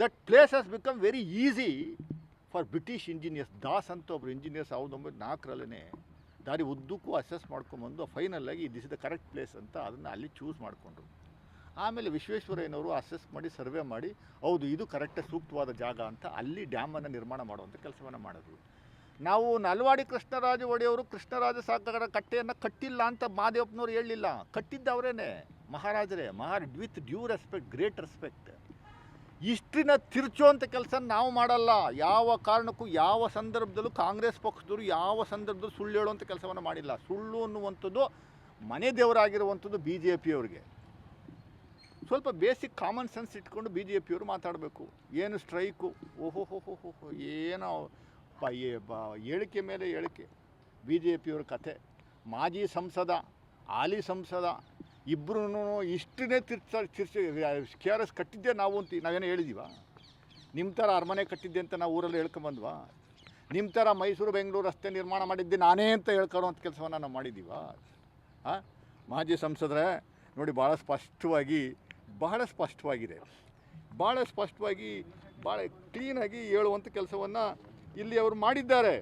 That place has become very easy for British engineers Das ಅಂತ ಒಬ್ಬರು engineers ಸಾವಿರದ ಒಂಬೈನೂರ ನಾಲ್ಕರಲ್ಲೇ ದಾರಿ ಉದ್ದಕ್ಕೂ ಅಸೆಸ್ ಮಾಡ್ಕೊಂಬಂದು ಫೈನಲ್ಲಾಗಿ this is the correct place ಅಂತ ಅದನ್ನು ಅಲ್ಲಿ ಚೂಸ್ ಮಾಡಿಕೊಂಡ್ರು. ಆಮೇಲೆ ವಿಶ್ವೇಶ್ವರಯ್ಯನವರು ಅಸೆಸ್ ಮಾಡಿ ಸರ್ವೆ ಮಾಡಿ, ಹೌದು, ಇದು ಕರೆಕ್ಟ್ ಸೂಕ್ತವಾದ ಜಾಗ ಅಂತ ಅಲ್ಲಿ ಡ್ಯಾಮನ್ನು ನಿರ್ಮಾಣ ಮಾಡುವಂಥ ಕೆಲಸವನ್ನು ಮಾಡಿದ್ರು. ನಾವು ನಲ್ವಾಡಿ ಕೃಷ್ಣರಾಜ ಒಡೆಯವರು ಕೃಷ್ಣರಾಜ ಸಾಗರ ಕಟ್ಟೆಯನ್ನು ಕಟ್ಟಿಲ್ಲ ಅಂತ ಮಾದೇವಪ್ಪನವ್ರು ಹೇಳಲಿಲ್ಲ ಕಟ್ಟಿದ್ದವರೇನೆ ಮಹಾರಾಜರೇ, ಮಹಾ with due respect great respect ಇಷ್ಟಿನ ತಿರುಚುವಂಥ ಕೆಲಸ ನಾವು ಮಾಡಲ್ಲ. ಯಾವ ಕಾರಣಕ್ಕೂ ಯಾವ ಸಂದರ್ಭದಲ್ಲೂ ಕಾಂಗ್ರೆಸ್ ಪಕ್ಷದವರು ಯಾವ ಸಂದರ್ಭದಲ್ಲೂ ಸುಳ್ಳು ಹೇಳುವಂಥ ಕೆಲಸವನ್ನು ಮಾಡಿಲ್ಲ. ಸುಳ್ಳು ಅನ್ನುವಂಥದ್ದು ಮನೆ ದೇವರಾಗಿರುವಂಥದ್ದು ಬಿ ಜೆ ಪಿಯವ್ರಿಗೆ ಸ್ವಲ್ಪ ಬೇಸಿಕ್ ಕಾಮನ್ ಸೆನ್ಸ್ ಇಟ್ಕೊಂಡು ಬಿ ಜೆ ಪಿಯವರು ಮಾತಾಡಬೇಕು. ಏನು ಸ್ಟ್ರೈಕು? ಓಹೋ ಹೋ ಹೋ ಹೋ ಏನೋ ಹೇಳಿಕೆ ಮೇಲೆ ಹೇಳಿಕೆ. ಬಿ ಜೆ ಪಿಯವ್ರ ಕಥೆ. ಮಾಜಿ ಸಂಸದ, ಹಾಲಿ ಸಂಸದ ಇಬ್ಬರೂ ಇಷ್ಟನ್ನೇ ತಿರ್ಚ ತಿರ್ಸಿ ಕೆ ಆರ್ ಎಸ್ ಕಟ್ಟಿದ್ದೆ ನಾವು ಅಂತ ನಾವೇನು ಹೇಳಿದೀವ? ನಿಮ್ಮ ಥರ ಅರಮನೆ ಕಟ್ಟಿದ್ದೆ ಅಂತ ನಾವು ಊರಲ್ಲಿ ಹೇಳ್ಕೊಂಬಂದ್ವಾ? ನಿಮ್ಮ ಥರ ಮೈಸೂರು ಬೆಂಗಳೂರು ರಸ್ತೆ ನಿರ್ಮಾಣ ಮಾಡಿದ್ದೆ ನಾನೇ ಅಂತ ಹೇಳ್ಕೊಳ್ಳೋಂಥ ಕೆಲಸವನ್ನು ನಾವು ಮಾಡಿದ್ದೀವ ಹಾಂ ಮಾಜಿ ಸಂಸದರೇ, ನೋಡಿ ಭಾಳ ಸ್ಪಷ್ಟವಾಗಿ, ಬಹಳ ಸ್ಪಷ್ಟವಾಗಿದೆ. ಭಾಳ ಸ್ಪಷ್ಟವಾಗಿ ಭಾಳ ಕ್ಲೀನಾಗಿ ಹೇಳುವಂಥ ಕೆಲಸವನ್ನು ಇಲ್ಲಿ ಅವರು ಮಾಡಿದ್ದಾರೆ.